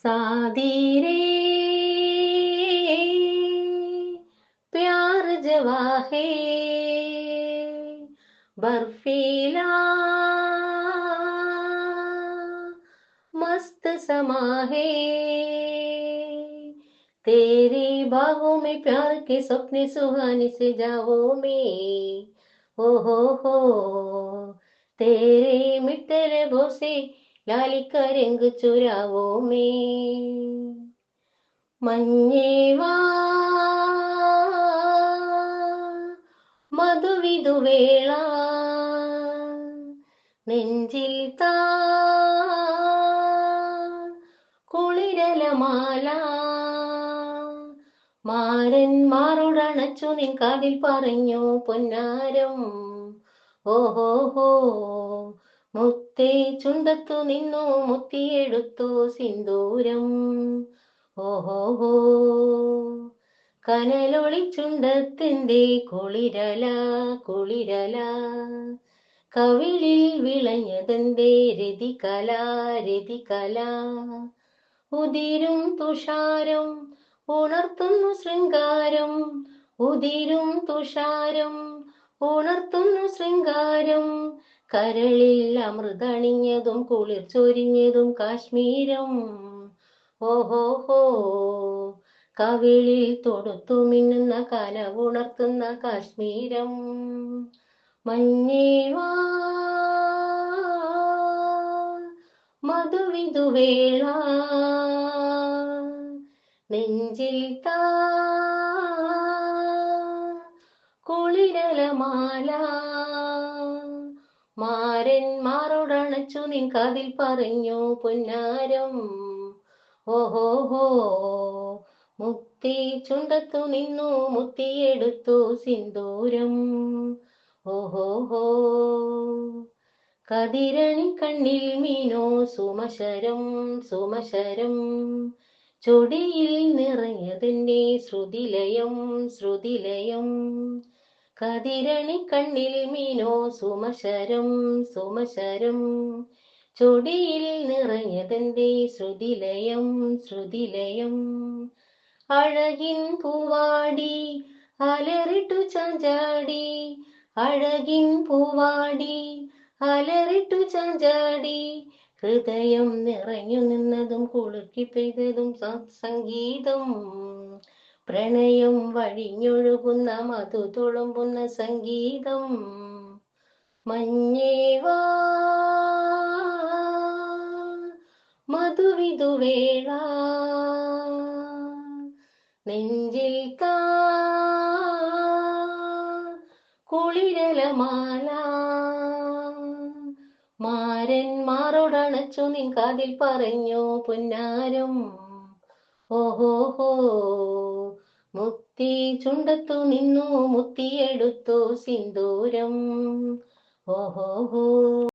सादी रे प्यार जवा है बर्फीला। मस्त समा है तेरी बाहों में प्यार के सपने सुहाने से जाओ में। ओ हो हो ലാലിക്കരങ്ക് ചുരാവോ മേ മഞ്ഞേവാ നെഞ്ചിൽ താ. കുളിരലമാല. മാരന്മാരോടണച്ചു നിൻ കാതിൽ പറഞ്ഞു പൊന്നാരം ഓഹോ ഹോ. മുത്തേ ചുണ്ടത്തു നിന്നു മുത്തിയെടുത്തു സിന്ദൂരം. ഓഹോഹോ. കനലൊളി ചുണ്ടത്തിന്റെ കുളിരല കുളിരല. കവിളിൽ വിളഞ്ഞതെന്തേ രതികല രതികല ഉതിരും തുഷാരം ഉണർത്തുന്നു ശൃംഗാരം. ഉതിരും തുഷാരം ഉണർത്തുന്നു ശൃംഗാരം. കരളിൽ അമൃതണിഞ്ഞതും കുളിർ ചൊരിഞ്ഞതും കാശ്മീരം. ഓഹോ ഹോ കവിളിൽ തൊടുത്തു മിന്നുന്ന കല ഉണർത്തുന്ന കാശ്മീരം. മഞ്ഞേവാ. മധുവിധുവേള. നെഞ്ചിൽ താ. കുളിരലമാല. മാരന്മാരോടണച്ചു നിൻ കാതിൽ പറഞ്ഞു പൊന്നാരം ഓഹോഹോ മുത്തി ചുണ്ടത്തു നിന്നു മുത്തിയെടുത്തു സിന്ദൂരം ഓഹോ ഹോ. കതിരണി കണ്ണിൽ മീനോ സുമശരം സുമശരം ചൊടിയിൽ നിറഞ്ഞതെന്നെ ശ്രുതിലയം ശ്രുതിലയം. കതിരണി കണ്ണിൽ മീനോ സുമശരം സുമശരം. ചൊടിയിൽ നിറഞ്ഞതെന്റെ ശ്രുതിലയം ശ്രുതിലയം. അഴകിൻ പൂവാടി അലറിട്ടു ചാഞ്ചാടി അഴകിൻ പൂവാടി അലറിട്ടു ചാഞ്ചാടി. ഹൃദയം നിറഞ്ഞു നിന്നതും കുളുക്കി പെയ്തതും സംഗീതം പ്രണയം വഴിഞ്ഞൊഴുകുന്ന മധു തുളുമ്പുന്ന സംഗീതം. മഞ്ഞേവാ മധുവിധുവേള നെഞ്ചിൽ കാ. കുളിരലമാല. മാരന്മാരോടണച്ചു നിൻ കാതിൽ പറഞ്ഞു പുന്നാരം. ഓഹോഹോ മുത്തി ചുണ്ടത്തു നിന്നു മുത്തിയെടുത്തു സിന്ദൂരം. ഓഹോഹോ